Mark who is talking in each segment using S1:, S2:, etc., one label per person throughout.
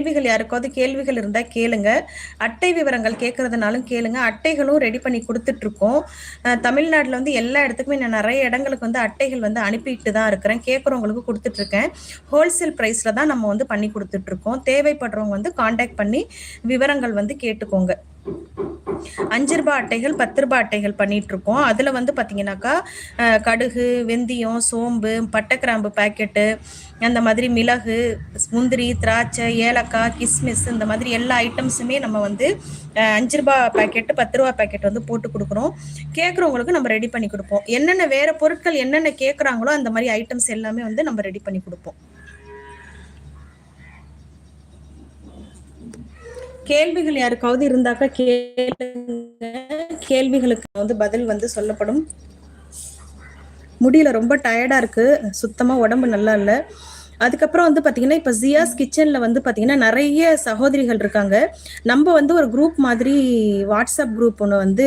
S1: கேள்விகள் யாருக்காவது கேள்விகள் இருந்தா கேளுங்க. அட்டை விவரங்கள் கேட்கறதுனாலும் கேளுங்க. அட்டைகளும் ரெடி பண்ணி கொடுத்துட்டு இருக்கோம் தமிழ்நாட்டில் வந்து எல்லா இடத்துக்குமே நான் நிறைய இடங்களுக்கு வந்து அட்டைகள் வந்து அனுப்பிட்டு தான் இருக்கிறேன். கேட்குறவங்களுக்கு கொடுத்துட்டு இருக்கேன் ஹோல்சேல் ப்ரைஸில் தான் நம்ம வந்து பண்ணி கொடுத்துட்டு இருக்கோம் தேவைப்படுறவங்க வந்து காண்டாக்ட் பண்ணி விவரங்கள் வந்து கேட்டுக்கோங்க. அஞ்சு ரூபாய் அட்டைகள் பத்து ரூபாய் அட்டைகள் பண்ணிட்டு இருக்கோம் அதில் வந்து பார்த்தீங்கன்னாக்கா கடுகு வெந்தயம் சோம்பு பட்டைக்கிராம்பு பாக்கெட்டு அந்த மாதிரி மிளகு முந்திரி திராட்சை ஏலக்காய் கிஸ்மிஸ் இந்த மாதிரி எல்லா ஐட்டம்ஸுமே நம்ம வந்து அஞ்சு ரூபா பேக்கெட்டு பத்து ரூபா பேக்கெட் வந்து போட்டு கொடுக்குறோம். கேட்குறவங்களுக்கு நம்ம ரெடி பண்ணி கொடுப்போம். என்னென்ன வேற பொருட்கள் என்னென்ன கேட்குறாங்களோ அந்த மாதிரி ஐட்டம்ஸ் எல்லாமே வந்து நம்ம ரெடி பண்ணி கொடுப்போம். கேள்விகள் யாருக்காவது இருந்தாக்கா கேளுங்க. கேள்விகளுக்கு வந்து பதில் வந்து சொல்லப்படும். முடியல ரொம்ப டயர்டா இருக்கு. சுத்தமா உடம்பு நல்லா இல்லை. அதுக்கப்புறம் வந்து பாத்தீங்கன்னா இப்ப ஜியாஸ் கிச்சன்ல வந்து பாத்தீங்கன்னா நிறைய சகோதரிகள் இருக்காங்க. நம்ம வந்து ஒரு குரூப் மாதிரி வாட்ஸ்அப் குரூப் ஒன்று வந்து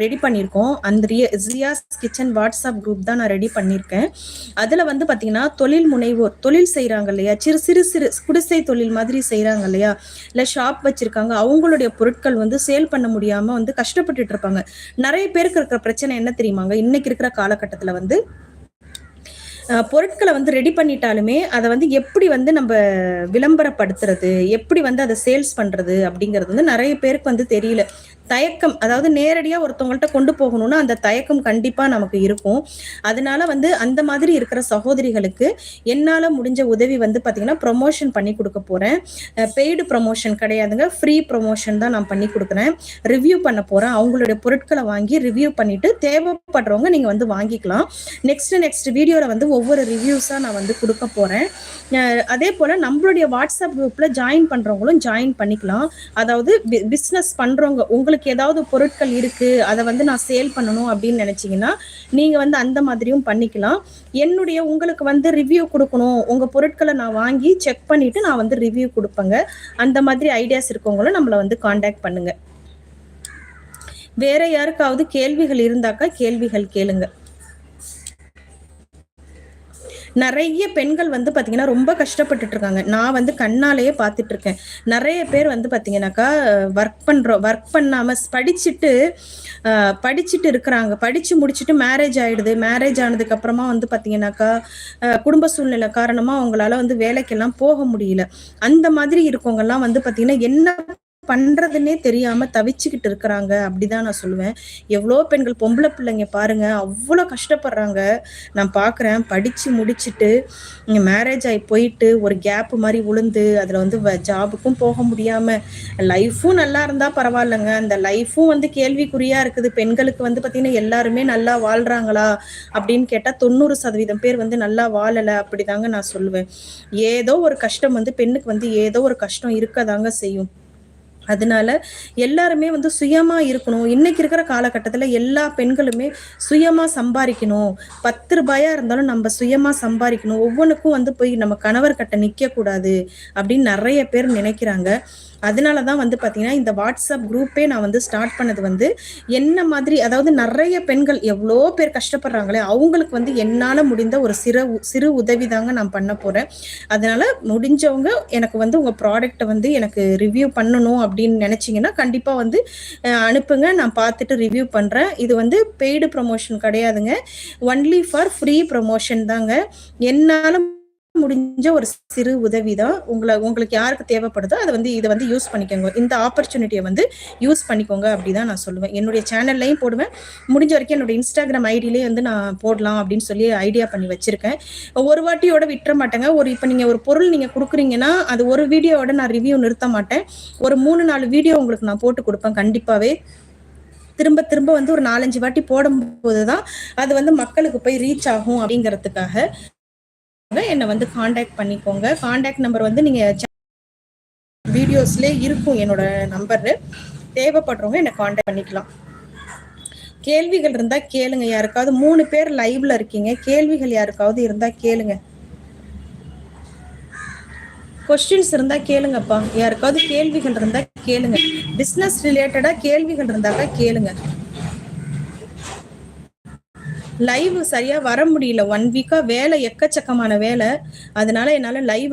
S1: ரெடி பண்ணியிருக்கோம். அந்த ஜியாஸ் கிச்சன் வாட்ஸ்அப் குரூப் தான் நான் ரெடி பண்ணியிருக்கேன். அதில் வந்து பார்த்தீங்கன்னா தொழில் முனைவோர் தொழில் செய்கிறாங்க இல்லையா? சிறு சிறு சிறு குடிசை தொழில் மாதிரி செய்கிறாங்க இல்லையா? இல்லை ஷாப் வச்சுருக்காங்க. அவங்களுடைய பொருட்கள் வந்து சேல் பண்ண முடியாமல் வந்து கஷ்டப்பட்டுட்டு இருப்பாங்க. நிறைய பேருக்கு இருக்கிற பிரச்சனை என்ன தெரியுமாங்க? இன்னைக்கு இருக்கிற காலகட்டத்தில் வந்து பொருட்களை வந்து ரெடி பண்ணிட்டாலுமே அதை வந்து எப்படி வந்து நம்ம விளம்பரப்படுத்துறது? எப்படி வந்து அதை சேல்ஸ் பண்றது? அப்படிங்கிறது வந்து நிறைய பேருக்கு வந்து தெரியல. தயக்கம் அதாவது நேரடியா ஒருத்தவங்கள்ட்ட கொண்டு போகணும்னா அந்த தயக்கம் கண்டிப்பா நமக்கு இருக்கும். அதனால வந்து அந்த மாதிரி இருக்கிற சகோதரிகளுக்கு என்னால முடிஞ்ச உதவி வந்து பாத்தீங்கன்னா ப்ரொமோஷன் பண்ணி கொடுக்க போறேன். பெய்டு ப்ரொமோஷன் கிடையாதுங்க. ஃப்ரீ ப்ரொமோஷன் தான் நான் பண்ணி கொடுக்குறேன். ரிவ்யூ பண்ண போறேன். அவங்களுடைய பொருட்களை வாங்கி ரிவ்யூ பண்ணிட்டு தேவைப்படுறவங்க நீங்க வந்து வாங்கிக்கலாம். நெக்ஸ்ட் நெக்ஸ்ட் வீடியோல வந்து ஒவ்வொரு ரிவ்யூஸா நான் வந்து கொடுக்க போறேன். அதே போல நம்மளுடைய வாட்ஸ்அப் குரூப்ல ஜாயின் பண்றவங்களும் ஜாயின் பண்ணிக்கலாம். அதாவது பிஸ்னஸ் பண்றவங்க உங்களுக்கு உங்களுக்கு ஏதாவது பொருட்கள் இருக்கு அதை வந்து நான் சேல் பண்ணணும் அப்படின்னு நினைச்சீங்கன்னா நீங்க வந்து அந்த மாதிரியும் பண்ணிக்கலாம். என்னுடைய உங்களுக்கு வந்து ரிவ்யூ கொடுக்கணும். உங்க பொருட்களை நான் வாங்கி செக் பண்ணிட்டு நான் வந்து ரிவ்யூ கொடுப்பேங்க. அந்த மாதிரி ஐடியாஸ் இருக்கவங்களும் நம்மளை வந்து காண்டாக்ட் பண்ணுங்க. வேற யாருக்காவது கேள்விகள் இருந்தாக்கா கேள்விகள் கேளுங்க. நிறைய பெண்கள் வந்து பார்த்தீங்கன்னா ரொம்ப கஷ்டப்பட்டுட்டு இருக்காங்க நான் வந்து கண்ணாலேயே பார்த்துட்டு இருக்கேன் நிறைய பேர் வந்து பார்த்தீங்கன்னாக்கா ஒர்க் பண்ணுறோம் ஒர்க் பண்ணாமல் படிச்சுட்டு படிச்சுட்டு இருக்கிறாங்க. படித்து முடிச்சுட்டு மேரேஜ் ஆகிடுது மேரேஜ் ஆனதுக்கு அப்புறமா வந்து பார்த்தீங்கன்னாக்கா குடும்ப சூழ்நிலை காரணமாக அவங்களால வந்து வேலைக்கெல்லாம் போக முடியல. அந்த மாதிரி இருக்கவங்கெல்லாம் வந்து பார்த்தீங்கன்னா என்ன பண்றதுன்னே தெரியாம தவிச்சுக்கிட்டு இருக்கிறாங்க. அப்படிதான் நான் சொல்லுவேன். எவ்வளோ பெண்கள் பொம்பளை பிள்ளைங்க பாருங்க அவ்வளோ கஷ்டப்படுறாங்க. நான் பாக்குறேன் படிச்சு முடிச்சுட்டு மேரேஜ் ஆகி போயிட்டு ஒரு கேப் மாதிரி உளுந்து அதுல வந்து ஜாபுக்கும் போக முடியாம லைஃபும் நல்லா இருந்தா பரவாயில்லைங்க. அந்த லைஃபும் வந்து கேள்விக்குறியா இருக்குது. பெண்களுக்கு வந்து பாத்தீங்கன்னா எல்லாருமே நல்லா வாழ்றாங்களா? அப்படின்னு கேட்டா தொண்ணூறு சதவீதம் பேர் வந்து நல்லா வாழலை. அப்படிதாங்க நான் சொல்லுவேன். ஏதோ ஒரு கஷ்டம் வந்து பெண்ணுக்கு வந்து ஏதோ ஒரு கஷ்டம் இருக்கதாங்க செய்யும். அதனால எல்லாருமே வந்து சுயமா இருக்கணும். இன்னைக்கு இருக்கிற காலகட்டத்துல எல்லா பெண்களுமே சுயமா சம்பாதிக்கணும் பத்து ரூபாயா இருந்தாலும் நம்ம சுயமா சம்பாதிக்கணும் ஒவ்வொன்றுக்கும் வந்து போய் நம்ம கணவர் கட்ட நிக்க கூடாது அப்படின்னு நிறைய பேர் நினைக்கிறாங்க. அதனால தான் வந்து பார்த்தீங்கன்னா இந்த வாட்ஸ்அப் குரூப்பே நான் வந்து ஸ்டார்ட் பண்ணது வந்து என்ன மாதிரி அதாவது நிறைய பெண்கள் எவ்வளோ பேர் கஷ்டப்படுறாங்களே அவங்களுக்கு வந்து என்னால் முடிந்த ஒரு சிறு சிறு உதவி தாங்க நான் பண்ண போகிறேன் அதனால முடிஞ்சவங்க எனக்கு வந்து உங்கள் ப்ராடக்டை வந்து எனக்கு ரிவ்யூ பண்ணணும் அப்படின்னு நினச்சிங்கன்னா கண்டிப்பாக வந்து அனுப்புங்க. நான் பார்த்துட்டு ரிவ்யூ பண்ணுறேன் இது வந்து பெய்டு ப்ரொமோஷன் கிடையாதுங்க. ஒன்லி ஃபார் ஃப்ரீ ப்ரொமோஷன் தாங்க. என்னால் முடிஞ்ச ஒரு சிறு உதவி தான் உங்களை உங்களுக்கு யாருக்கு தேவைப்படுதோ அதை வந்து இதை வந்து யூஸ் பண்ணிக்கோங்க. இந்த ஆப்பர்ச்சுனிட்டியை வந்து யூஸ் பண்ணிக்கோங்க அப்படிதான் நான் சொல்லுவேன். என்னுடைய சேனல்லையும் போடுவேன். முடிஞ்ச வரைக்கும் என்னோட இன்ஸ்டாகிராம் ஐடியிலேயே வந்து நான் போடலாம் அப்படின்னு சொல்லி ஐடியா பண்ணி வச்சிருக்கேன். ஒரு வாட்டியோட விட்டுற மாட்டேங்க. ஒரு இப்போ நீங்கள் ஒரு பொருள் நீங்கள் கொடுக்குறீங்கன்னா அது ஒரு வீடியோவோட நான் ரிவ்யூ நிறுத்த மாட்டேன். ஒரு மூணு நாலு வீடியோ உங்களுக்கு நான் போட்டு கொடுப்பேன் கண்டிப்பாகவே திரும்ப திரும்ப வந்து ஒரு நாலஞ்சு வாட்டி போடும்போது தான் அது வந்து மக்களுக்கு போய் ரீச் ஆகும் அப்படிங்கிறதுக்காக. என்னை வந்து காண்டாக்ட் பண்ணிக்கோங்க. காண்டாக்ட் நம்பர் வந்து நீங்கள் வீடியோஸ்லேயே இருக்கும் என்னோட நம்பரு தேவைப்படுறவங்க என்னை காண்டாக்ட் பண்ணிக்கலாம். கேள்விகள் இருந்தா கேளுங்க. யாருக்காவது மூணு பேர் லைவ்ல இருக்கீங்க. கேள்விகள் யாருக்காவது இருந்தா கேளுங்க. கொஸ்டின்ஸ் இருந்தா கேளுங்கப்பா. யாருக்காவது கேள்விகள் இருந்தா கேளுங்க. பிசினஸ் ரிலேட்டடா கேள்விகள் இருந்தாக்கா கேளுங்க. லைவ் சரியா வர முடியல. ஒன் வீக்கா வேலை எக்கச்சக்கமான வேலை. அதனால என்னால லைவ்